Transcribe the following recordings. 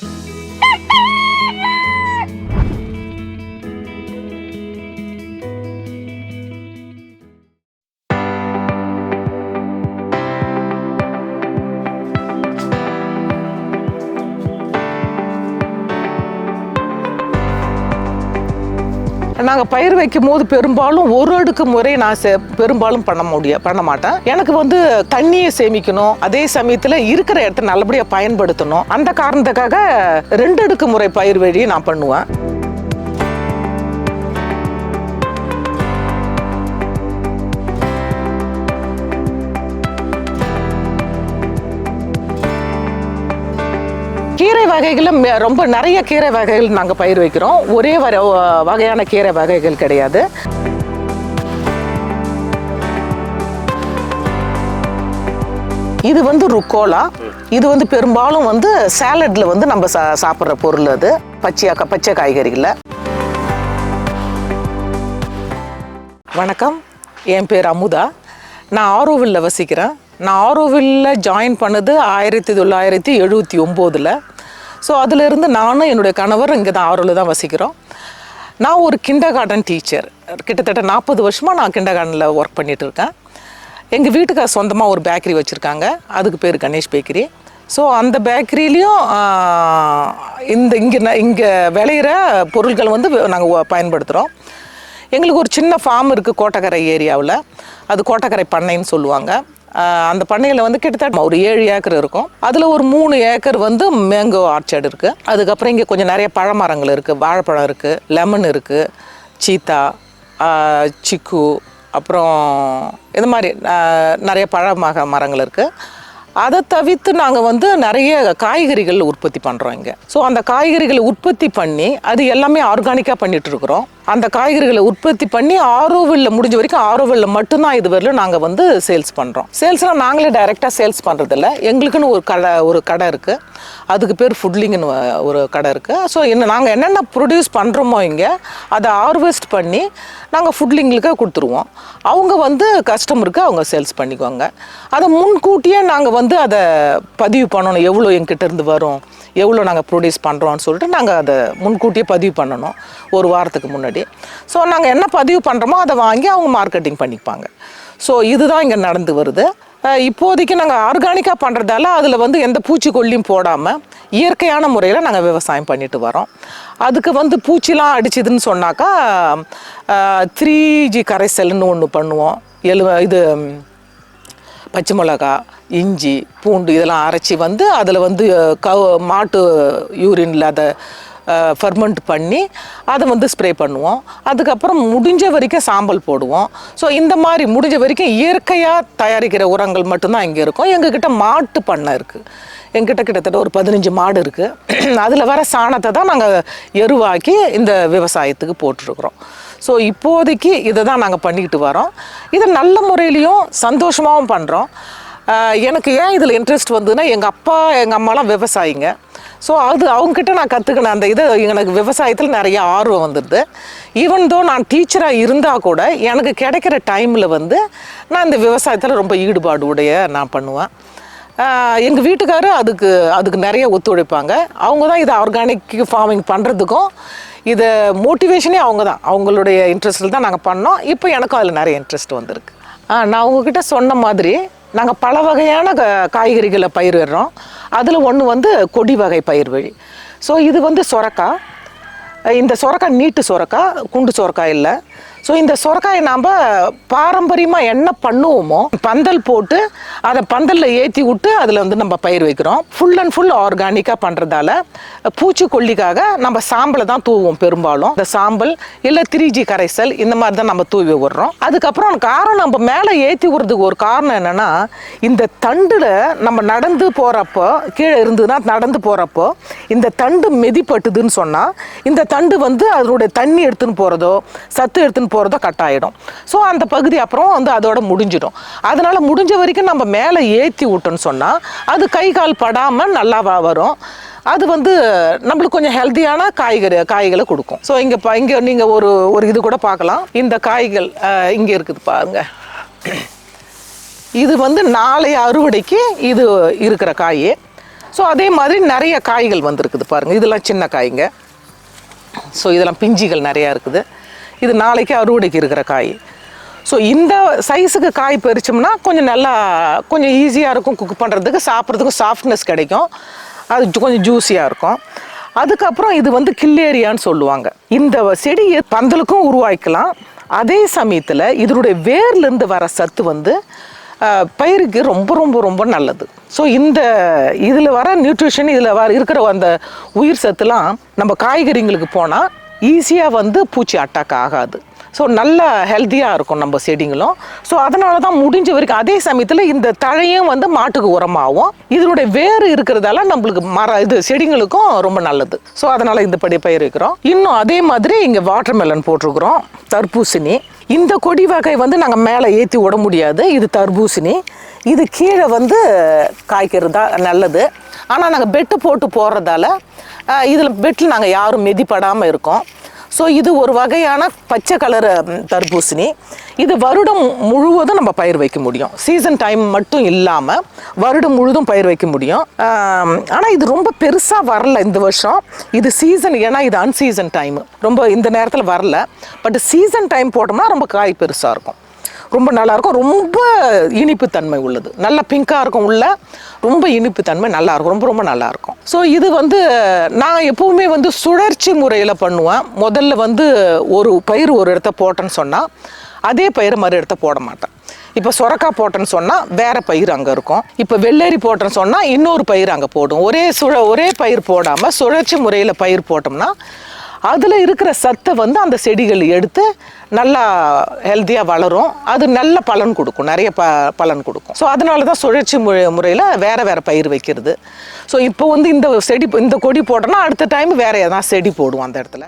Bye. நாங்கள் பயிர் வைக்கும் போது பெரும்பாலும் ஒரு அடுக்கு முறை நான் செ- பெரும்பாலும் பண்ண முடியும் பண்ண மாட்டேன். எனக்கு வந்து தண்ணியை சேமிக்கணும். அதே சமயத்தில் இருக்கிற இடத்த நல்லபடியாக பயன்படுத்தணும். அந்த காரணத்துக்காக ரெண்டு அடுக்கு முறை பயிர் வழியை நான் பண்ணுவேன். கீரை வகைகளும் ரொம்ப நிறைய கீரை வகைகள் நாங்கள் பயிர் வைக்கிறோம். ஒரே வர வகையான கீரை வகைகள் கிடையாது. இது வந்து ருக்கோலா. இது வந்து பெரும்பாலும் வந்து சேலடில் வந்து நம்ம சா சாப்பிட்ற பொருள் அது. பச்சையாக பச்சை காய்கறிகளில். வணக்கம். என் பேர் அமுதா. நான் ஆரோவில் வசிக்கிறேன். நான் ஆரோவில்ல ஜாயின் பண்ணது ஆயிரத்தி தொள்ளாயிரத்தி எழுபத்தி ஒம்போதில். ஸோ அதிலிருந்து நானும் என்னுடைய கணவர் இங்கே தான் ஆரோவில் தான் வசிக்கிறோம். நான் ஒரு கிண்டர் கார்டன் டீச்சர் கிட்டத்தட்ட நாற்பது வருஷமாக நான் கிண்டர் கார்டனில் ஒர்க் பண்ணிகிட்டு இருக்கேன். எங்கள் வீட்டுக்கார் சொந்தமாக ஒரு பேக்கரி வச்சுருக்காங்க. அதுக்கு பேர் கணேஷ் பேக்கரி ஸோ அந்த பேக்கரியிலையும் இந்த இங்கே இங்கே விளையிற பொருட்கள் வந்து நாங்கள் பயன்படுத்துகிறோம் எங்களுக்கு ஒரு சின்ன ஃபார்ம் இருக்குது கோட்டக்கரை ஏரியாவில். அது கோட்டக்கரை பண்ணைன்னு சொல்லுவாங்க. அந்த பண்ணையில் வந்து கிட்டத்தட்ட ஒரு ஏழு ஏக்கர் இருக்கும். அதில் ஒரு மூணு ஏக்கர் வந்து மேங்கோ ஆர்ச்சர்டு இருக்குது அதுக்கப்புறம் இங்கே கொஞ்சம் நிறைய பழமரங்கள் இருக்குது வாழைப்பழம் இருக்குது லெமன் இருக்குது சீத்தா சிக்கு அப்புறம் இது மாதிரி நிறைய பழ மரங்கள் இருக்குது அதை தவிர்த்து நாங்கள் வந்து நிறைய காய்கறிகள் உற்பத்தி பண்ணுறோம் இங்கே. ஸோ அந்த காய்கறிகளை உற்பத்தி பண்ணி அது எல்லாமே ஆர்கானிக்காக பண்ணிகிட்ருக்குறோம் அந்த காய்கறிகளை உற்பத்தி பண்ணி ஆரோவில் முடிஞ்ச வரைக்கும் ஆரோவில் மட்டும்தான் இது வரலும் நாங்கள் வந்து சேல்ஸ் பண்ணுறோம் சேல்ஸ்லாம் நாங்களே டைரெக்டாக சேல்ஸ் பண்ணுறதில்ல எங்களுக்குன்னு ஒரு கடை ஒரு கடை இருக்குது அதுக்கு பேர் ஃபுட்லிங்னு ஒரு கடை இருக்குது ஸோ என்ன நாங்கள் என்னென்ன ப்ரொடியூஸ் பண்ணுறோமோ இங்கே அதை ஹார்வெஸ்ட் பண்ணி நாங்கள் ஃபுட்லிங்களுக்கு கொடுத்துருவோம். அவங்க வந்து கஸ்டமருக்கு அவங்க சேல்ஸ் பண்ணிக்குவாங்க. அதை முன்கூட்டியே நாங்கள் வந்து அதை பதிவு பண்ணணும். எவ்வளோ எங்கிட்டேருந்து வரும்? எவ்வளோ நாங்கள் ப்ரொடியூஸ் பண்ணுறோன்னு சொல்லிட்டு நாங்கள் அதை முன்கூட்டியே பதிவு பண்ணணும். ஒரு வாரத்துக்கு முன்னாடி. ஸோ நாங்கள் என்ன பதிவு பண்ணுறோமோ அதை வாங்கி அவங்க மார்க்கெட்டிங் பண்ணிப்பாங்க. ஸோ இதுதான் இங்கே நடந்து வருது. இப்போதைக்கு நாங்கள் ஆர்கானிக்காக பண்ணுறதால அதில் வந்து எந்த பூச்சிக்கொல்லியும் போடாமல் இயற்கையான முறையில் நாங்கள் விவசாயம் பண்ணிட்டு வரோம். அதுக்கு வந்து பூச்சிலாம் அடிச்சுதுன்னு சொன்னாக்கா த்ரீ ஜி கரைசல்னு ஒன்று பண்ணுவோம். எழு இது பச்சை மிளகா இஞ்சி பூண்டு இதெல்லாம் அரைச்சி வந்து அதில் வந்து கவு மாட்டு யூரினில் அதை ஃபர்மெண்ட் பண்ணி அதை வந்து ஸ்ப்ரே பண்ணுவோம். அதுக்கப்புறம் முடிஞ்ச வரைக்கும் சாம்பல் போடுவோம். ஸோ இந்த மாதிரி முடிஞ்ச வரைக்கும் இயற்கையாக தயாரிக்கிற உரங்கள் மட்டும்தான் இங்கே இருக்கும். எங்ககிட்ட மாட்டு பண்ணை இருக்குது எங்கிட்ட கிட்டத்தட்ட ஒரு பதினஞ்சு மாடு இருக்குது அதில் வர சாணத்தை தான் நாங்கள் எருவாக்கி இந்த விவசாயத்துக்கு போட்டிருக்கிறோம். ஸோ இப்போதைக்கு இதை தான் நாங்கள் பண்ணிக்கிட்டு வரோம். இதை நல்ல முறையிலையும் சந்தோஷமாகவும் பண்ணுறோம் எனக்கு ஏன் இதில் இன்ட்ரெஸ்ட் வந்ததுன்னா எங்கள் அப்பா எங்கள் அம்மாலாம் விவசாயிங்க. ஸோ அது அவங்கக்கிட்ட நான் கற்றுக்கின அந்த இதை எனக்கு விவசாயத்தில் நிறைய ஆர்வம் வந்துடுது ஈவன் தோ நான் டீச்சராக இருந்தால் கூட எனக்கு கிடைக்கிற டைமில் வந்து நான் இந்த விவசாயத்தில் ரொம்ப ஈடுபாடு உடைய நான் பண்ணுவேன். எங்கள் வீட்டுக்காரர் அதுக்கு அதுக்கு நிறைய ஒத்துழைப்பாங்க. அவங்க தான் இதை ஆர்கானிக் ஃபார்மிங் பண்ணுறதுக்கும் இதை மோட்டிவேஷனே அவங்க தான் அவங்களுடைய இன்ட்ரெஸ்ட்டில் தான் நாங்கள் பண்ணோம். இப்போ எனக்கும் அதில் நிறைய இன்ட்ரெஸ்ட் வந்திருக்கு. நான் உங்ககிட்ட சொன்ன மாதிரி நாங்கள் பல வகையான க- காய்கறிகளை பயிரிடுறோம் அதில் ஒன்று வந்து கொடி வகை பயிர் வழி. ஸோ இது வந்து சொரக்காய் இந்த சொரக்காய் நீட்டு சொரக்காய் குண்டு சொரக்காய் இல்லை. ஸோ இந்த சொரக்காயை நாம் பாரம்பரியமாக என்ன பண்ணுவோமோ பந்தல் போட்டு அதை பந்தலில் ஏற்றி விட்டு அதில் வந்து நம்ம பயிர் வைக்கிறோம். ஃபுல் அண்ட் ஃபுல் ஆர்கானிக்காக பண்ணுறதால பூச்சிக்கொல்லிக்காக நம்ம சாம்பலை தான் தூவோம் பெரும்பாலும். இந்த சாம்பல் இல்லை திரிஜி கரைசல் இந்த மாதிரி தான் நம்ம தூவி விடுறோம். அதுக்கப்புறம் காரம் நம்ம மேலே ஏற்றி விடுறதுக்கு ஒரு காரணம் என்னென்னா இந்த தண்டில் நம்ம நடந்து போகிறப்போ கீழே இருந்ததுன்னா நடந்து போகிறப்போ இந்த தண்டு மெதிப்பட்டுதுன்னு சொன்னால் இந்த தண்டு வந்து அதனுடைய தண்ணி எடுத்துன்னு போகிறதோ சத்து எடுத்துன்னு போகிறதோ கட் ஆகிடும் ஸோ அந்த பகுதி அப்புறம் வந்து அதோட முடிஞ்சிடும். அதனால் முடிஞ்ச வரைக்கும் நம்ம மேலே ஏற்றி விட்டோன்னு சொன்னால் அது கை கால் படாமல் நல்லா வரும். அது வந்து நம்மளுக்கு கொஞ்சம் ஹெல்த்தியான காய்கறி காய்களை கொடுக்கும். ஸோ இங்கே இங்கே நீங்கள் ஒரு ஒரு இது கூட பார்க்கலாம். இந்த காய்கள் இங்கே இருக்குது பாருங்க. இது வந்து நாளைய அறுவடைக்கு இது இருக்கிற காய். ஸோ அதே மாதிரி நிறைய காய்கள் வந்திருக்குது பாருங்கள் இதெல்லாம் சின்ன காய்ங்க. ஸோ இதெல்லாம் பிஞ்சிகள் நிறையா இருக்குது. இது நாளைக்கு அறுவடைக்கு இருக்கிற காய். ஸோ இந்த சைஸுக்கு காய் பறிச்சோம்னா கொஞ்சம் நல்லா கொஞ்சம் ஈஸியாக இருக்கும் குக் பண்ணுறதுக்கு சாப்பிட்றதுக்கும் சாஃப்ட்னஸ் கிடைக்கும். அது கொஞ்சம் ஜூஸியாக இருக்கும். அதுக்கப்புறம் இது வந்து கில்லேரியான்னு சொல்லுவாங்க. இந்த செடியை பந்தலுக்கும் உருவாக்கலாம். அதே சமயத்தில் இதனுடைய வேர்லேருந்து வர சத்து வந்து பயிருக்கு ரொம்ப ரொம்ப ரொம்ப நல்லது. ஸோ இந்த இதில் வர நியூட்ரிஷன் இதில் வர இருக்கிற அந்த உயிர் சத்துலாம் நம்ம காய்கறிங்களுக்கு போனால் ஈஸியாக வந்து பூச்சி அட்டாக் ஆகாது. ஸோ நல்ல ஹெல்த்தியாக இருக்கும் நம்ம செடிங்களும். ஸோ அதனால தான் முடிஞ்ச வரைக்கும் அதே சமயத்தில் இந்த தழையும் வந்து மாட்டுக்கு உரமாகும். இதனுடைய வேர் இருக்கிறதால நம்மளுக்கு மர இது செடிங்களுக்கும் ரொம்ப நல்லது. ஸோ அதனால் இந்த படி பயிர் வைக்கிறோம் இன்னும் அதே மாதிரி இங்கே வாட்டர் மெலன் போட்டிருக்கிறோம் தர்பூசணி. இந்த கொடி வகை வந்து நாங்கள் மேலே ஏற்றி விட முடியாது. இது தர்பூசணி. இது கீழே வந்து காய்க்கிறது தான் நல்லது. ஆனால் நாங்கள் பெட்டு போட்டு போடுறதால இதில் பெட்டில் நாங்கள் யாரும் மெதிப்படாமல் இருக்கோம். ஸோ இது ஒரு வகையான பச்சை கலர் தர்பூசணி. இது வருடம் முழுவதும் நம்ம பயிர் வைக்க முடியும். சீசன் டைம் மட்டும் இல்லாமல் வருடம் முழுதும் பயிர் வைக்க முடியும். ஆனால் இது ரொம்ப பெருசாக வரல இந்த வருஷம். இது சீசன் ஏன்னா இது அன்சீசன் டைம் ரொம்ப இந்த நேரத்தில் வரல. பட் சீசன் டைம் போட்டோம்னா ரொம்ப காய் பெருசாக இருக்கும். ரொம்ப நல்லாயிருக்கும். ரொம்ப இனிப்பு தன்மை உள்ளது. நல்ல பிங்காக இருக்கும் உள்ள. ரொம்ப இனிப்பு தன்மை நல்லாயிருக்கும். ரொம்ப ரொம்ப நல்லாயிருக்கும். ஸோ இது வந்து நான் எப்போவுமே வந்து சுழற்சி முறையில் பண்ணுவேன். முதல்ல வந்து ஒரு பயிர் ஒரு இடத்த போட்டேன்னு சொன்னால் அதே பயிர் மறு இடத்த போட மாட்டேன். இப்போ சொரக்காய் போட்டேன்னு சொன்னால் வேறு பயிர் அங்கே இருக்கும். இப்போ வெள்ளரி போட்டேன்னு சொன்னால் இன்னொரு பயிர் அங்கே போடும். ஒரே சுழ ஒரே பயிர் போடாமல் சுழற்சி முறையில் பயிர் போட்டோம்னா அதில் இருக்கிற சத்தை வந்து அந்த செடிகள் எடுத்து நல்லா ஹெல்த்தியாக வளரும். அது நல்ல பலன் கொடுக்கும். நிறைய ப பலன் கொடுக்கும். ஸோ அதனால தான் சுழற்சி மு முறையில் வேறு வேறு பயிர் வைக்கிறது. ஸோ இப்போ வந்து இந்த செடி இந்த கொடி போட்டோன்னா அடுத்த டைம் வேறு எதாவது செடி போடுவோம் அந்த இடத்துல.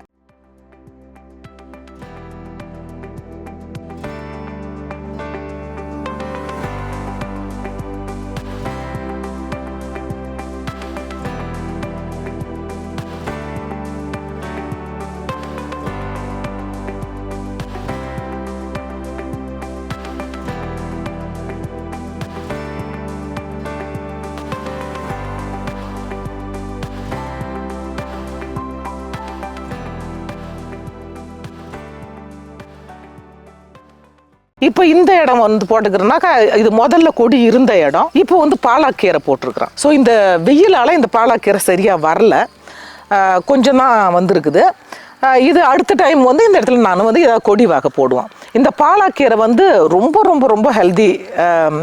இப்போ இந்த இடம் வந்து போட்டுக்கிறோம்னாக்கா இது முதல்ல கொடி இருந்த இடம். இப்போ வந்து பாலாக்கீரை போட்டிருக்கிறோம் ஸோ இந்த வெயிலால் இந்த பாலாக்கீரை சரியாக வரல. கொஞ்சம் தான் வந்திருக்குது. இது அடுத்த டைம் வந்து இந்த இடத்துல நான் வந்து ஏதாவது கொடி வாக்க போடுவோம் இந்த பாலாக்கீரை வந்து ரொம்ப ரொம்ப ரொம்ப ஹெல்தி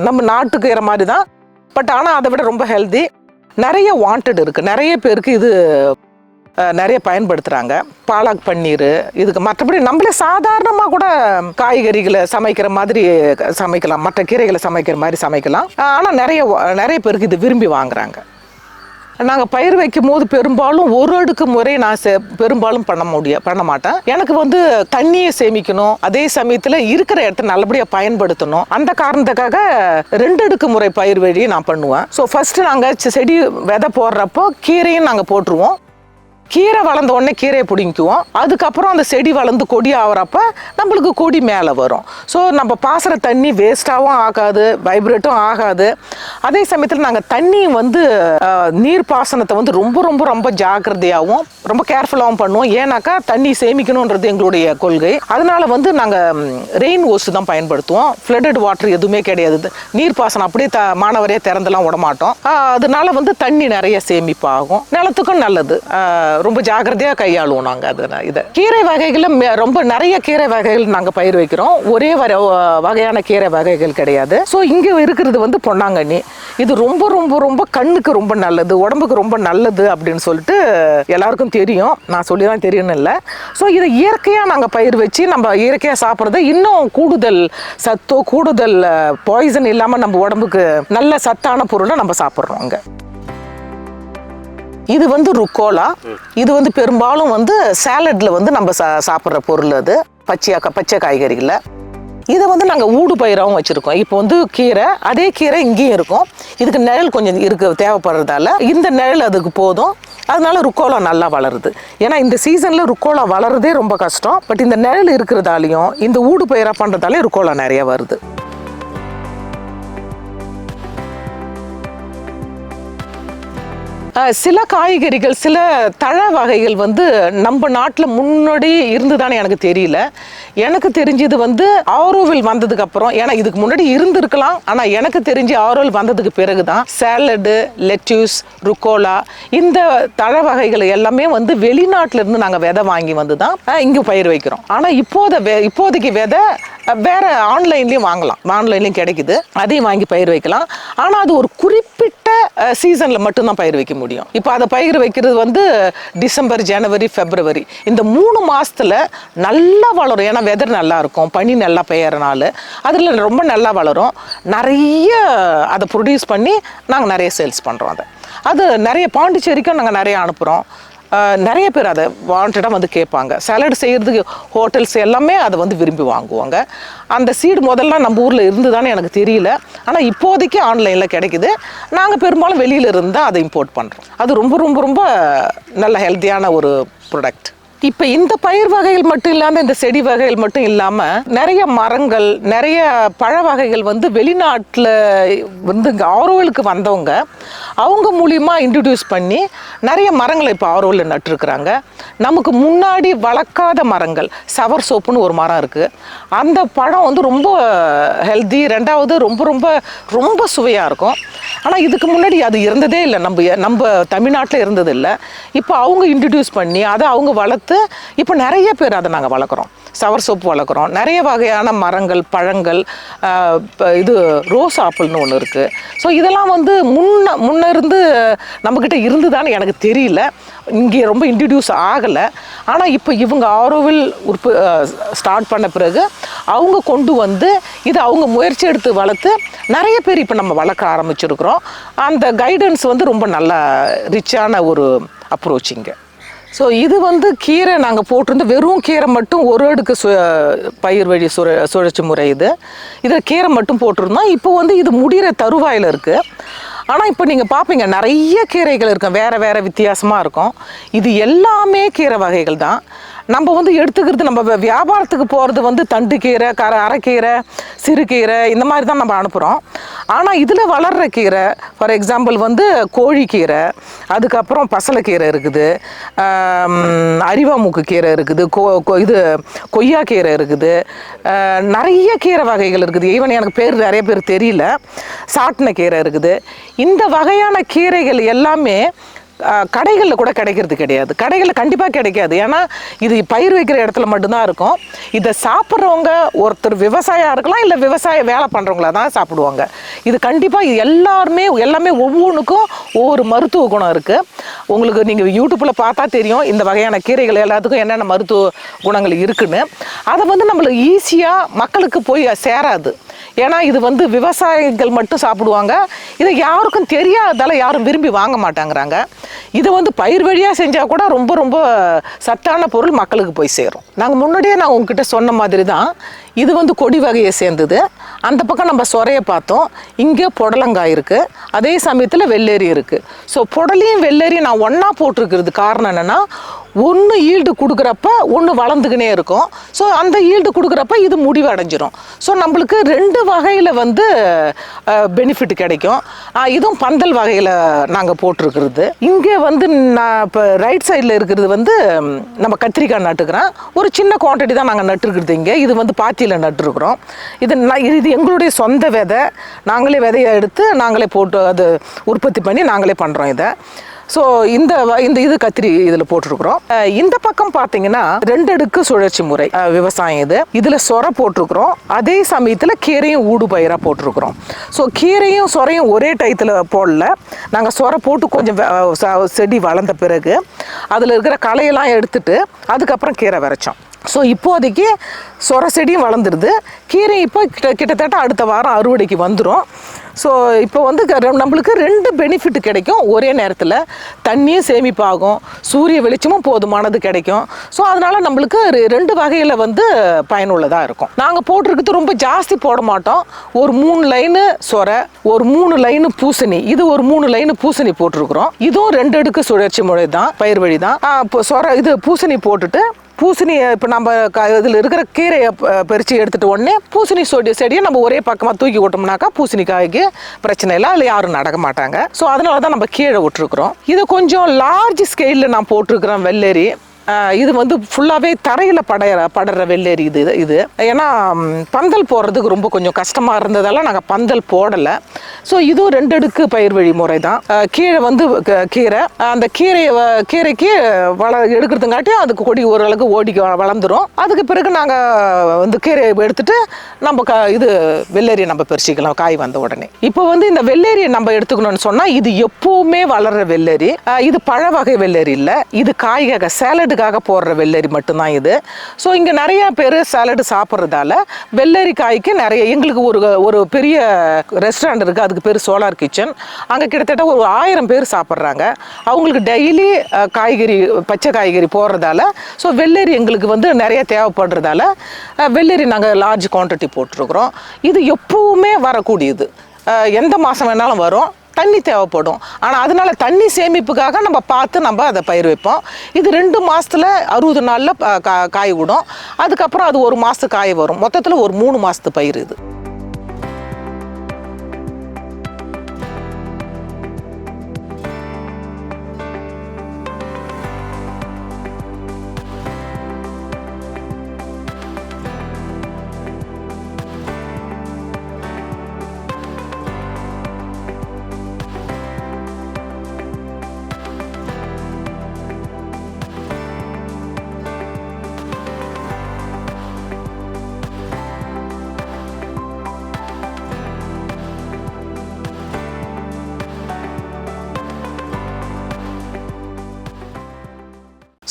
நம்ம நாட்டுக்கீரை மாதிரி தான். பட் ஆனால் அதை விட ரொம்ப ஹெல்தி நிறைய வாண்டட் இருக்குது நிறைய பேருக்கு இது நிறைய பயன்படுத்துகிறாங்க பாலாக் பன்னீர் இதுக்கு மற்றபடி நம்மளே சாதாரணமாக கூட காய்கறிகளை சமைக்கிற மாதிரி சமைக்கலாம். மற்ற கீரைகளை சமைக்கிற மாதிரி சமைக்கலாம். ஆனால் நிறைய நிறைய பேருக்கு இது விரும்பி வாங்குறாங்க. நாங்கள் பயிர் வைக்கும் போது பெரும்பாலும் ஒரு அடுக்கு முறை நான் செ- பெரும்பாலும் பண்ண முடிய பண்ண மாட்டேன். எனக்கு வந்து தண்ணியை சேமிக்கணும். அதே சமயத்தில் இருக்கிற இடத்த நல்லபடியாக பயன்படுத்தணும். அந்த காரணத்துக்காக ரெண்டு அடுக்கு முறை பயிர் வழி நான் பண்ணுவேன். ஸோ ஃபஸ்ட்டு நாங்கள் செடி விதை போடுறப்போ கீரையும் நாங்கள் போட்டுருவோம். கீரை வளர்ந்த உடனே கீரையை பிடிங்குவோம் அதுக்கப்புறம் அந்த செடி வளர்ந்து கொடி ஆகிறப்ப நம்மளுக்கு கொடி மேலே வரும். ஸோ நம்ம பாசுகிற தண்ணி வேஸ்ட்டாகவும் ஆகாது வைப்ரேட்டும் ஆகாது. அதே சமயத்தில் நாங்கள் தண்ணி வந்து நீர் பாசனத்தை வந்து ரொம்ப ரொம்ப ரொம்ப ஜாக்கிரதையாகவும் ரொம்ப கேர்ஃபுல்லாகவும் பண்ணுவோம். ஏன்னாக்கா தண்ணி சேமிக்கணுன்றது எங்களுடைய கொள்கை. அதனால் வந்து நாங்கள் ரெயின் ஓஸ் தான் பயன்படுத்துவோம். ஃப்ளட்டட் வாட்டர் எதுவுமே கிடையாது. நீர் பாசனம் அப்படியே த மாணவரே திறந்துலாம் விட மாட்டோம் அதனால வந்து தண்ணி நிறைய சேமிப்பாகும். நிலத்துக்கும் நல்லது. ரொம்ப ஜாக்கிரதையாக கையாளுவோம் நாங்கள் அதை இதை. கீரை வகைகளில் ரொம்ப நிறைய கீரை வகைகள் நாங்கள் பயிர் வைக்கிறோம். ஒரே வர வகையான கீரை வகைகள் கிடையாது. ஸோ இங்கே இருக்கிறது வந்து பொன்னாங்கண்ணி. இது ரொம்ப ரொம்ப ரொம்ப கண்ணுக்கு ரொம்ப நல்லது உடம்புக்கு ரொம்ப நல்லது அப்படின்னு சொல்லிட்டு எல்லாருக்கும் தெரியும். நான் சொல்லி தான் தெரியும்னு இல்லை. ஸோ இதை இயற்கையாக நாங்கள் பயிர் வச்சு நம்ம இயற்கையாக சாப்பிட்றத இன்னும் கூடுதல் சத்தோ கூடுதல் பாய்சன் இல்லாமல் நம்ம உடம்புக்கு நல்ல சத்தான பொருளை நம்ம சாப்பிட்றோம் அங்கே. இது வந்து ருக்கோலா இது வந்து பெரும்பாலும் வந்து சாலட்ல வந்து நம்ம சா சாப்பிட்ற பொருள் அது. பச்சையா பச்சை காய்கறிகளில். இதை வந்து நாங்கள் ஊடு பயிராகவும் வச்சுருக்கோம். இப்போ வந்து கீரை அதே கீரை இங்கேயும் இருக்கும். இதுக்கு நிழல் கொஞ்சம் இருக்கு தேவைப்படுறதால. இந்த நிழல் அதுக்கு போதும். அதனால ருக்கோலா நல்லா வளருது. ஏன்னா இந்த சீசனில் ருக்கோலா வளருதே ரொம்ப கஷ்டம். பட் இந்த நிழல் இருக்கிறதாலையும் இந்த ஊடு பயிராக பண்ணுறதாலே ருக்கோலா நிறையா வருது. சில காய்கறிகள் சில தழ வகைகள் வந்து நம்ம நாட்டில் முன்னாடி இருந்துதானே எனக்கு தெரியல. எனக்கு தெரிஞ்சது வந்து ஆரோவில் வந்ததுக்கு அப்புறம் ஏன்னா இதுக்கு முன்னாடி இருந்திருக்கலாம் ஆனால் எனக்கு தெரிஞ்சு ஆரோவில் வந்ததுக்கு பிறகு தான் சேலடு லெட்யூஸ் ருக்கோலா இந்த தழ வகைகள் எல்லாமே வந்து வெளிநாட்டிலேருந்து நாங்கள் விதை வாங்கி வந்து தான் இங்கே பயிர் வைக்கிறோம். ஆனால் இப்போத இப்போதைக்கு விதை வேறு வேற வாங்கலாம். ஆன்லைன்லேயும் கிடைக்குது. அதையும் வாங்கி பயிர் வைக்கலாம். ஆனால் அது ஒரு குறிப்பிட்ட சீசனில் மட்டும்தான் பயிர் வைக்க முடியும். இப்போ அதை பயிர் வைக்கிறது வந்து டிசம்பர் ஜனவரி பிப்ரவரி. இந்த மூணு மாதத்தில் நல்லா வளரும். ஏன்னா வெதர் நல்லா இருக்கும் பனி நல்லா பெய்யறனால அதில் ரொம்ப நல்லா வளரும். நிறைய அதை ப்ரொடியூஸ் பண்ணி நாங்கள் நிறைய சேல்ஸ் பண்ணுறோம் அதை. அது நிறைய பாண்டிச்சேரிக்கும் நாங்கள் நிறைய அனுப்புகிறோம் நிறைய பேர் அதை வாண்டடாக வந்து கேட்பாங்க. சாலட் செய்கிறதுக்கு ஹோட்டல்ஸ் எல்லாமே அதை வந்து விரும்பி வாங்குவாங்க. அந்த சீடு முதல்ல நம்ம ஊரில் இருந்துதானே எனக்கு தெரியல. ஆனால் இப்போதைக்கு ஆன்லைனில் கிடைக்குது. நாங்கள் பெரும்பாலும் வெளியில் இருந்து தான் அதை இம்போர்ட் பண்ணுறோம் அது ரொம்ப ரொம்ப ரொம்ப நல்ல ஹெல்த்தியான ஒரு ப்ரொடக்ட் இப்போ இந்த பயிர் வகைகள் மட்டும் இல்லாமல் இந்த செடி வகைகள் மட்டும் இல்லாமல் நிறைய மரங்கள் நிறைய பழ வகைகள் வந்து வெளிநாட்டில் வந்து இங்கே ஆரோவலுக்கு வந்தவங்க அவங்க மூலியமாக இன்ட்ரடியூஸ் பண்ணி நிறைய மரங்களை இப்போ ஆரோவில் நட்டுருக்குறாங்க. நமக்கு முன்னாடி வளர்க்காத மரங்கள் சவர் சோப்புன்னு ஒரு மரம் இருக்குது அந்த பழம் வந்து ரொம்ப ஹெல்தி ரெண்டாவது ரொம்ப ரொம்ப ரொம்ப சுவையாக இருக்கும். ஆனால் இதுக்கு முன்னாடி அது இருந்ததே இல்லை. நம்ம நம்ம தமிழ்நாட்டில் இருந்தது இல்லை. இப்போ அவங்க இன்ட்ரடியூஸ் பண்ணி அதை அவங்க வளர்த்து இப்போ நிறைய பேர் அதை நாங்கள் வளர்க்குறோம். சவர் சோப்பு வளர்க்குறோம். நிறைய வகையான மரங்கள் பழங்கள் இப்போ இது ரோஸ் ஆப்பிள்னு ஒன்று இருக்குது ஸோ இதெல்லாம் வந்து முன்ன முன்ன இருந்து நம்மக்கிட்ட இருந்துதான்னு எனக்கு தெரியல. இங்கே ரொம்ப இன்ட்ரடியூஸ் ஆகலை. ஆனால் இப்போ இவங்க ஆரோவில் உற்ப ஸ்டார்ட் பண்ண பிறகு அவங்க கொண்டு வந்து இதை அவங்க முயற்சி எடுத்து வளர்த்து நிறைய பேர் இப்போ நம்ம வளர்க்க ஆரம்பிச்சிருக்கிறோம். அந்த கைடன்ஸ் வந்து ரொம்ப நல்லா ரிச்சான ஒரு அப்ரோச்சிங்க ஸோ இது வந்து கீரை நாங்கள் போட்டிருந்தோம். வெறும் கீரை மட்டும் ஒரு அடுக்கு சு பயிர் வழி சுழ சுழற்சி முறை இது. இதில் கீரை மட்டும் போட்டிருந்தோம். இப்போ வந்து இது முடிகிற தருவாயில் இருக்குது ஆனால் இப்போ நீங்கள் பார்ப்பீங்க நிறைய கீரைகள் இருக்கும். வேறு வேறு வித்தியாசமாக இருக்கும். இது எல்லாமே கீரை வகைகள் தான். நம்ம வந்து எடுத்துக்கிறது நம்ம வியாபாரத்துக்கு போகிறது வந்து தண்டு கீரை கர அரைக்கீரை சிறுகீரை இந்த மாதிரி தான் நம்ம அனுப்புகிறோம் ஆனால் இதில் வளர்கிற கீரை ஃபார் எக்ஸாம்பிள் வந்து கோழிக்கீரை அதுக்கப்புறம் பசலைக்கீரை இருக்குது ஆம், அரிவாமுக்கு கீரை இருக்குது கோ இது கொய்யா கீரை இருக்குது நிறைய கீரை வகைகள் இருக்குது. ஈவன் எனக்கு பேர் நிறைய பேர் தெரியல. சாட்டின கீரை இருக்குது. இந்த வகையான கீரைகள் எல்லாமே கடைகளில் கூட கிடைக்கிறது கிடையாது. கடைகளில் கண்டிப்பாக கிடைக்காது. ஏன்னா இது பயிர் வைக்கிற இடத்துல மட்டும்தான் இருக்கும். இதை சாப்பிட்றவங்க ஒருத்தர் விவசாயியாக இருக்கலாம் இல்லை விவசாய வேலை பண்ணுறவங்களா தான் சாப்பிடுவாங்க. இது கண்டிப்பாக இது எல்லாருமே எல்லாமே ஒவ்வொன்றுக்கும் ஒவ்வொரு மருத்துவ குணம் இருக்குது உங்களுக்கு நீங்கள் யூடியூப்பில் பார்த்தா தெரியும் இந்த வகையான கீரைகள் எல்லாத்துக்கும் என்னென்ன மருத்துவ குணங்கள் இருக்குன்னு. அதை வந்து நம்மளுக்கு ஈஸியாக மக்களுக்கு போய் சேராது. ஏன்னா இது வந்து விவசாயிகள் மட்டும் சாப்பிடுவாங்க. இது யாருக்கும் தெரியாததால் யாரும் விரும்பி வாங்க மாட்டாங்கிறாங்க. இது வந்து பயிர் வழியாக செஞ்சால் கூட ரொம்ப ரொம்ப சத்தான பொருள் மக்களுக்கு போய் சேரும். நாங்கள் முன்னாடியே நான் உங்ககிட்ட சொன்ன மாதிரி தான் இது வந்து கொடி வகையை சேர்ந்தது. அந்த பக்கம் நம்ம சொரையை பார்த்தோம். இங்கே புடலங்காய் இருக்குது அதே சமயத்தில் வெள்ளேரி இருக்குது ஸோ புடலையும் வெள்ளேரியும் நான் ஒன்றா போட்டிருக்கிறது காரணம் என்னென்னா ஒன்று ஈல்டு கொடுக்குறப்ப ஒன்று வளர்ந்துக்கினே இருக்கும். ஸோ அந்த ஈல்டு கொடுக்குறப்ப இது முடிவு அடைஞ்சிரும். ஸோ நம்மளுக்கு ரெண்டு வகையில் வந்து பெனிஃபிட் கிடைக்கும். இதுவும் பந்தல் வகையில் நாங்கள் போட்டிருக்கிறது. இங்கே வந்து நான் இப்போ ரைட் சைடில் இருக்கிறது வந்து நம்ம கத்திரிக்காய் நட்டுக்கிறோம் ஒரு சின்ன குவான்டிட்டி தான் நாங்கள் நட்டுருக்கிறது இங்கே. இது வந்து பாத்தியில் நட்டுருக்குறோம். இது ந- இது எங்களுடைய சொந்த விதை. நாங்களே விதையை எடுத்து நாங்களே போட்டு அது உற்பத்தி பண்ணி நாங்களே பண்ணுறோம் இதை. ஸோ இந்த வ- இந்த இது கத்திரி இதில் போட்டிருக்கிறோம். இந்த பக்கம் பார்த்தீங்கன்னா ரெண்டு அடுக்கு சுழற்சி முறை விவசாயம் இது. இதில் சொர போட்டிருக்கிறோம். அதே சமயத்தில் கீரையும் ஊடு பயிராக போட்டிருக்கிறோம். ஸோ கீரையும் சொரையும் ஒரே டயத்தில் போடல. நாங்கள் சொர போட்டு கொஞ்சம் செடி வளர்ந்த பிறகு அதில் இருக்கிற களையெல்லாம் எடுத்துட்டு அதுக்கப்புறம் கீரை விரைச்சோம். ஸோ இப்போதைக்கு சொர செடியும் வளர்ந்துருது கீரை இப்போ கிட்ட கிட்டத்தட்ட அடுத்த வாரம் அறுவடைக்கு வந்துடும் ஸோ இப்போ வந்து க- நம்மளுக்கு ரெண்டு பெனிஃபிட் கிடைக்கும். ஒரே நேரத்தில் தண்ணியும் சேமிப்பாகும். சூரிய வெளிச்சமும் போதுமானது கிடைக்கும். ஸோ அதனால் நம்மளுக்கு ரெ- ரெண்டு வகையில் வந்து பயனுள்ளதாக இருக்கும். நாங்கள் போட்டிருக்கிறது ரொம்ப ஜாஸ்தி போட மாட்டோம். ஒரு மூணு லைனு சொரை ஒரு மூணு லைனு பூசணி. இது ஒரு மூணு லைனு பூசணி போட்டிருக்கிறோம். இதுவும் ரெண்டு அடுக்கு சுழற்சி முறை தான் பயிர் வழி தான். இப்போ சொர இது பூசணி போட்டுட்டு பூசணி இப்போ நம்ம க இதில் இருக்கிற கீரையை பறித்து எடுத்துகிட்டு உடனே பூசணி செடி செடியை நம்ம ஒரே பக்கமாக தூக்கி விட்டோம்னாக்கா பூசணிக்காய்க்கு பிரச்சனை இல்லை. அதில் யாரும் நடக்க மாட்டாங்க. ஸோ அதனால தான் நம்ம கீழே விட்டுருக்குறோம். இது கொஞ்சம் லார்ஜ் ஸ்கேலில் நான் போட்டிருக்கிறேன் வெள்ளரி. இது வந்து ஃபுல்லாகவே தரையில் படையிற படுற வெள்ளேரி இது இது. ஏன்னா பந்தல் போடுறதுக்கு ரொம்ப கொஞ்சம் கஷ்டமாக இருந்ததால நாங்கள் பந்தல் போடலை. ஸோ இதுவும் ரெண்டு அடுக்கு பயிர் வழி முறை தான் கீழே வந்து க- கீரை. அந்த கீரையை வ- கீரைக்கு வள எடுக்கிறதுங்காட்டியும் அதுக்கு கொடி ஓரளவுக்கு ஓடி வ- வளர்ந்துரும். அதுக்கு பிறகு நாங்கள் வந்து கீரையை எடுத்துட்டு நம்ம க இது வெள்ளேரியை நம்ம பறிச்சிக்கலாம் காய் வந்த உடனே. இப்போ வந்து இந்த வெள்ளேரியை நம்ம எடுத்துக்கணும்னு சொன்னால் இது எப்பவுமே வளர்கிற வெள்ளரி. இது பழ வகை வெள்ளரி இல்லை. இது காய்காக சேலடுக்காக போடுற வெள்ளரி மட்டும்தான் இது. ஸோ இங்கே நிறைய பேர் சாலடு சாப்பிட்றதால வெள்ளரி காய்க்கு நிறைய எங்களுக்கு ஒரு ஒரு பெரிய ரெஸ்டாரண்ட் இருக்குது அதுக்கு பேர் சோலார் கிச்சன் அங்கே கிட்டத்தட்ட ஒரு ஆயிரம் பேர் சாப்பிட்றாங்க. அவங்களுக்கு டெய்லி காய்கறி பச்சை காய்கறி போடுறதால ஸோ வெள்ளரி எங்களுக்கு வந்து நிறைய தேவைப்படுறதால வெள்ளரி நாங்கள் லார்ஜ் குவான்டிட்டி போட்டிருக்கிறோம். இது எப்பவுமே வரக்கூடியது. எந்த மாதம் வேணாலும் வரும். தண்ணி தேவைப்படும். ஆனால் அதனால தண்ணி சேமிப்புக்காக நம்ம பார்த்து நம்ம அதை பயிர் வைப்போம் இது ரெண்டு மாதத்தில் அறுபது நாளில் காய் விடும். அதுக்கப்புறம் அது ஒரு மாதத்து காய் வரும். மொத்தத்தில் ஒரு மூணு மாதத்து பயிர் இது.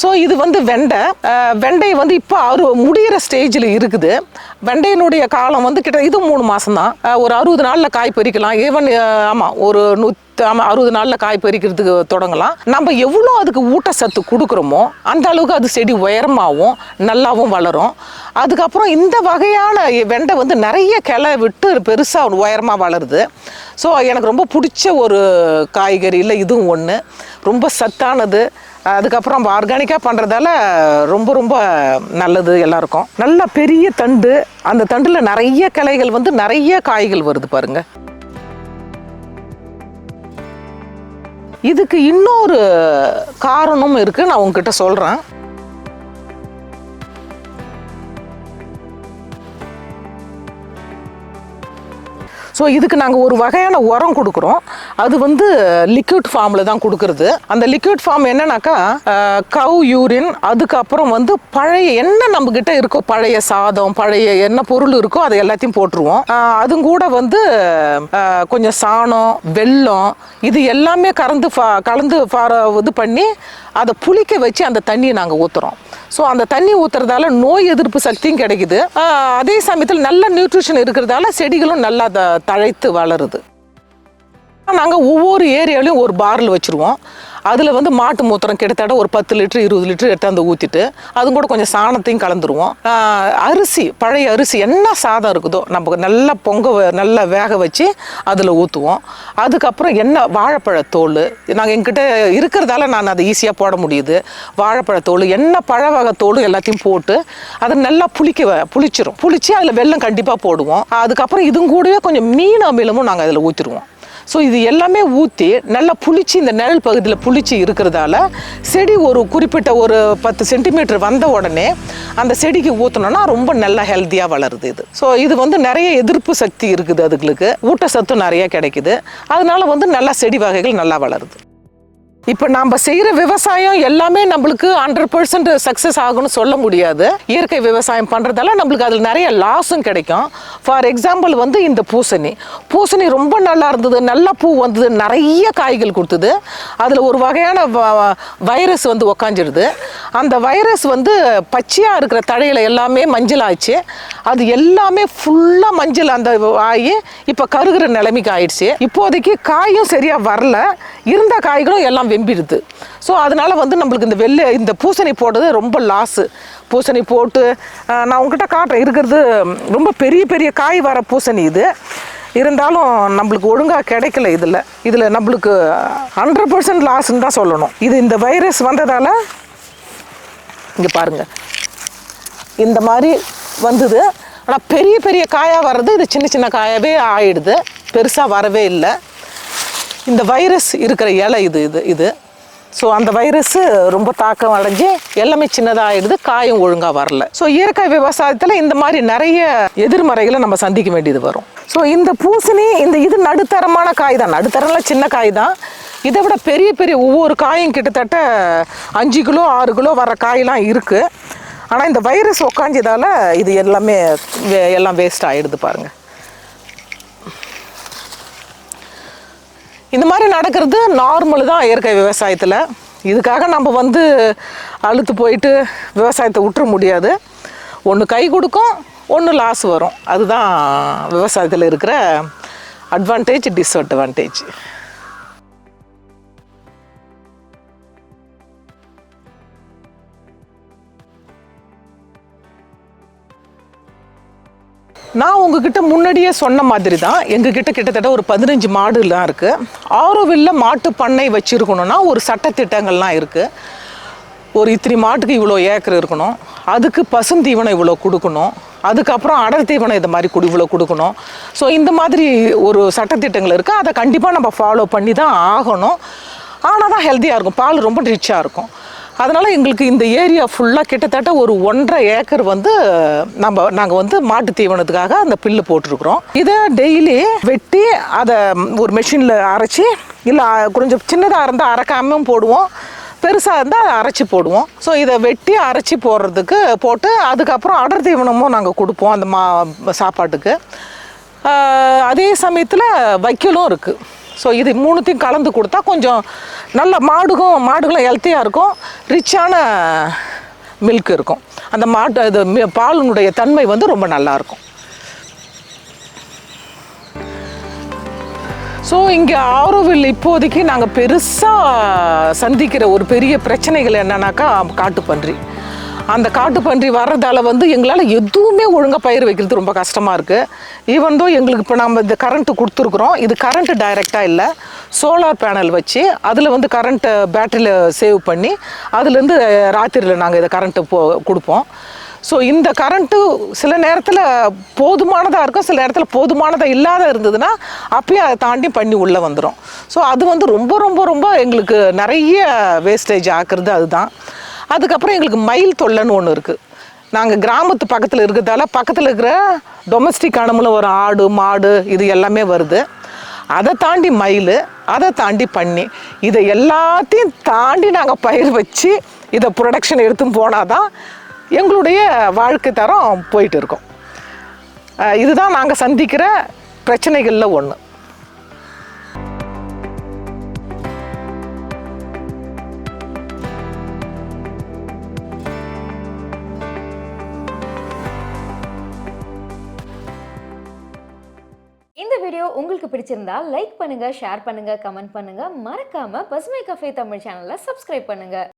ஸோ இது வந்து வெண்டை. வெண்டை வந்து இப்போ அறு முடிகிற ஸ்டேஜில் இருக்குது. வெண்டையினுடைய காலம் வந்து கிட்ட இது மூணு மாதம் தான் ஒரு அறுபது நாளில் காய் பறிக்கலாம். ஈவன் ஆமாம் ஒரு நூத் ஆமாம் அறுபது நாளில் காய் பறிக்கிறதுக்கு தொடங்கலாம். நம்ம எவ்வளோ அதுக்கு ஊட்டச்சத்து கொடுக்குறோமோ அந்த அளவுக்கு அது செடி உயரமாகவும் நல்லாவும் வளரும். அதுக்கப்புறம் இந்த வகையான வெண்டை வந்து நிறைய கிளை விட்டு பெருசாக உயரமாக வளருது. ஸோ எனக்கு ரொம்ப பிடிச்ச ஒரு காய்கறியில் இதுவும் ஒன்று ரொம்ப சத்தானது. அதுக்கப்புறம் ஆர்கானிக்காக பண்ணுறதால ரொம்ப ரொம்ப நல்லது எல்லாருக்கும். நல்ல பெரிய தண்டு. அந்த தண்டில் நிறைய கிளைகள் வந்து நிறைய காய்கள் வருது பாருங்க. இதுக்கு இன்னொரு காரணம் இருக்குது நான் உங்ககிட்ட சொல்கிறேன் ஸோ இதுக்கு நாங்கள் ஒரு வகையான உரம் கொடுக்குறோம். அது வந்து லிக்விட் ஃபார்மில் தான் கொடுக்குறது. அந்த லிக்விட் ஃபார்ம் என்னன்னாக்கா கவ் யூரின் அதுக்கப்புறம் வந்து பழைய என்ன நம்மக்கிட்ட இருக்கோ பழைய சாதம் பழைய என்ன பொருள் இருக்கோ அதை எல்லாத்தையும் போட்டுருவோம். அதுவும் கூட வந்து கொஞ்சம் சாணம் வெல்லம் இது எல்லாமே கறந்து கலந்து இது பண்ணி அதை புளிக்க வச்சு அந்த தண்ணியை நாங்கள் ஊற்றுறோம் ஸோ அந்த தண்ணி ஊற்றுறதால நோய் எதிர்ப்பு சக்தியும் கிடைக்குது. அதே சமயத்தில் நல்ல நியூட்ரிஷன் இருக்கிறதால செடிகளும் நல்லா த- தழைத்து வளருது. நாங்கள் ஒவ்வொரு ஏரியாலையும் ஒரு பாரில் வச்சுருவோம். அதில் வந்து மாட்டு மூத்திரம் கிட்டத்தட்ட ஒரு பத்து லிட்டர் இருபது லிட்டர் எடுத்தாந்து ஊற்றிட்டு அதுவும் கூட கொஞ்சம் சாணத்தையும் கலந்துருவோம். அரிசி பழைய அரிசி என்ன சாதம் இருக்குதோ நம்ம நல்லா பொங்க நல்லா வேக வச்சு அதில் ஊற்றுவோம் அதுக்கப்புறம் என்ன வாழைப்பழத்தோல் நாங்கள் எங்கிட்ட இருக்கிறதால நான் அதை ஈஸியாக போட முடியுது. வாழைப்பழத்தோல் என்ன பழ வகை தோல் எல்லாத்தையும் போட்டு அதை நல்லா புளிக்க புளிச்சிரும். புளிச்சு அதில் வெல்லம் கண்டிப்பாக போடுவோம். அதுக்கப்புறம் இதுவும் கூடவே கொஞ்சம் மீன் அமிலமும் நாங்கள் அதில் ஊற்றிடுவோம் ஸோ இது எல்லாமே ஊற்றி நல்லா புளிச்சு இந்த நிழல் பகுதியில் புளிச்சு இருக்கிறதால செடி ஒரு குறிப்பிட்ட ஒரு பத்து சென்டிமீட்டர் வந்த உடனே அந்த செடிக்கு ஊற்றினோன்னா ரொம்ப நல்லா ஹெல்த்தியாக வளருது இது. ஸோ இது வந்து நிறைய எதிர்ப்பு சக்தி இருக்குது அதுகளுக்கு. ஊட்டச்சத்தும் நிறைய கிடைக்குது. அதனால வந்து நல்லா செடி வகைகள் நல்லா வளருது. இப்போ நம்ம செய்கிற விவசாயம் எல்லாமே நம்மளுக்கு ஹண்ட்ரட் பர்சன்ட் சக்ஸஸ் ஆகும்னு சொல்ல முடியாது. இயற்கை விவசாயம் பண்ணுறதால நம்மளுக்கு அதில் நிறைய லாஸும் கிடைக்கும். ஃபார் எக்ஸாம்பிள் வந்து இந்த பூசணி. பூசணி ரொம்ப நல்லா இருந்தது. நல்ல பூ வந்தது. நிறைய காய்கள் கொடுத்தது. அதில் ஒரு வகையான வைரஸ் வந்து உக்காஞ்சிடுது அந்த வைரஸ் வந்து பச்சையாக இருக்கிற தழையில் எல்லாமே மஞ்சள் ஆச்சு. அது எல்லாமே ஃபுல்லாக மஞ்சள் அந்த ஆகி இப்போ கருகிற நிலைமைக்கு ஆயிடுச்சு. இப்போதைக்கு காயும் சரியாக வரல. இருந்த காய்களும் எல்லாம் வெம்பிடுது. ஸோ அதனால் வந்து நம்மளுக்கு இந்த வெள்ளை இந்த பூசணி போடுறது ரொம்ப லாஸு பூசணி போட்டு நான் உங்ககிட்ட காட்டுறேன். இருக்கிறது ரொம்ப பெரிய பெரிய காய் வர பூசணி இது. இருந்தாலும் நம்மளுக்கு ஒழுங்காக கிடைக்கல இதில். இதில் நம்மளுக்கு ஹண்ட்ரட் பர்சன்ட் லாஸ்ன்னு தான் சொல்லணும். இது இந்த வைரஸ் வந்ததால் இங்கே பாருங்கள் இந்த மாதிரி வந்தது. ஆனால் பெரிய பெரிய காயாக வர்றது இது சின்ன சின்ன காயாகவே ஆயிடுது. பெருசாக வரவே இல்லை. இந்த வைரஸ் இருக்கிற இலை இது இது இது. ஸோ அந்த வைரஸ் ரொம்ப தாக்கம் அடைஞ்சு எல்லாமே சின்னதாகிடுது காயும் ஒழுங்காக வரல. ஸோ இயற்கை விவசாயத்தில் இந்த மாதிரி நிறைய எதிர்மறைகளை நம்ம சந்திக்க வேண்டியது வரும். ஸோ இந்த பூசணி இந்த இது நடுத்தரமான காய் தான். நடுத்தரம்ல சின்ன காய் தான். இதை விட பெரிய பெரிய ஒவ்வொரு காயும் கிட்டத்தட்ட அஞ்சு கிலோ ஆறு கிலோ வர காயெலாம் இருக்குது ஆனால் இந்த வைரஸ் உக்காஞ்சதால் இது எல்லாமே வே- எல்லாம் வேஸ்ட் ஆகிடுது பாருங்கள் இந்த மாதிரி நடக்கிறது நார்மல் தான் இயற்கை விவசாயத்தில். இதுக்காக நம்ம வந்து அழுத்து போயிட்டு விவசாயத்தை விட்டுற முடியாது. ஒன்று கை கொடுக்கும் ஒன்று லாஸ் வரும். அதுதான் விவசாயத்தில் இருக்கிற அட்வான்டேஜ் டிஸ்அட்வான்டேஜ் நான் உங்ககிட்ட முன்னாடியே சொன்ன மாதிரி தான் எங்ககிட்ட கிட்டத்தட்ட ஒரு பதினஞ்சு மாடுலாம் இருக்குது ஆரோவில்ல மாட்டு பண்ணை வச்சுருக்கணும்னா ஒரு சட்டத்திட்டங்கள்லாம் இருக்குது ஒரு இத்தனை மாட்டுக்கு இவ்வளோ ஏக்கர் இருக்கணும். அதுக்கு பசுந்தீவனம் இவ்வளோ கொடுக்கணும். அதுக்கப்புறம் அடர் தீவனம் இந்த மாதிரி குடி இவ்வளோ கொடுக்கணும். ஸோ இந்த மாதிரி ஒரு சட்டத்திட்டங்கள் இருக்குது அதை கண்டிப்பாக நம்ம ஃபாலோ பண்ணி தான் ஆகணும். ஆனால் தான் ஹெல்த்தியாக இருக்கும். பால் ரொம்ப ரிச்சாக இருக்கும். அதனால் எங்களுக்கு இந்த ஏரியா ஃபுல்லாக கிட்டத்தட்ட ஒரு ஒன்றரை ஏக்கர் வந்து நம்ம நாங்கள் வந்து மாட்டு தீவனத்துக்காக அந்த பில்லு போட்டிருக்கிறோம். இதை டெய்லி வெட்டி அதை ஒரு மெஷினில் அரைச்சி இல்லை கொஞ்சம் சின்னதாக இருந்தால் அரைக்காமையும் போடுவோம். பெருசாக இருந்தால் அதை அரைச்சி போடுவோம். ஸோ இதை வெட்டி அரைச்சி போடுறதுக்கு போட்டு அதுக்கப்புறம் அடர் தீவனமும் நாங்கள் கொடுப்போம் அந்த மா சாப்பாட்டுக்கு. அதே சமயத்தில் வைக்கலும் இருக்குது ஸோ இது மூணுத்தையும் கலந்து கொடுத்தா கொஞ்சம் நல்ல மாடுகளும் மாடுகளும் ஹெல்த்தியாக இருக்கும். ரிச்சான மில்க் இருக்கும். அந்த மாட்டு இது பாலினுடைய தன்மை வந்து ரொம்ப நல்லாயிருக்கும் ஸோ இங்கே ஆரோவில் இப்போதைக்கு நாங்கள் பெருசாக சந்திக்கிற ஒரு பெரிய பிரச்சனைகள் என்னன்னாக்கா காட்டுப்பன்றி. அந்த காட்டுப்பன்றி வர்றதால வந்து எங்களால் எதுவுமே ஒழுங்காக பயிர் வைக்கிறது ரொம்ப கஷ்டமாக இருக்குது ஈவன் தோ எங்களுக்கு இப்போ நம்ம இந்த கரண்ட்டு கொடுத்துருக்குறோம். இது கரண்ட்டு டைரெக்டாக இல்லை. சோலார் பேனல் வச்சு அதில் வந்து கரண்ட்டை பேட்டரியில் சேவ் பண்ணி அதுலேருந்து ராத்திரியில் நாங்கள் இதை கரண்ட்டு போ கொடுப்போம். ஸோ இந்த கரண்ட்டு சில நேரத்தில் போதுமானதாக இருக்கும். சில நேரத்தில் போதுமானதாக இல்லாத இருந்ததுன்னா அப்பயும் அதை தாண்டி பண்ணி உள்ளே வந்துடும் ஸோ அது வந்து ரொம்ப ரொம்ப ரொம்ப எங்களுக்கு நிறைய வேஸ்டேஜ் ஆக்குறது அதுதான். அதுக்கப்புறம் எங்களுக்கு மயில் தொல்லைன்னு ஒன்று இருக்குது நாங்கள் கிராமத்து பக்கத்தில் இருக்கிறதால பக்கத்தில் இருக்கிற டொமஸ்டிக் அனிமலும் ஒரு ஆடு மாடு இது எல்லாமே வருது. அதை தாண்டி மயில் அதை தாண்டி பண்ணி இதை எல்லாத்தையும் தாண்டி நாங்கள் பயிர் வச்சு இதை ப்ரொடக்ஷன் எடுத்து போனால் தான் எங்களுடைய வாழ்க்கை தரம் போயிட்டு இருக்கோம். இதுதான் நாங்கள் சந்திக்கிற பிரச்சனைகளில் ஒன்று இந்த வீடியோ உங்களுக்கு பிடிச்சிருந்தா லைக் பண்ணுங்க ஷேர் பண்ணுங்க கமெண்ட் பண்ணுங்க. மறக்காம பசுமை கஃபே தமிழ் சேனலை சப்ஸ்கிரைப் பண்ணுங்க.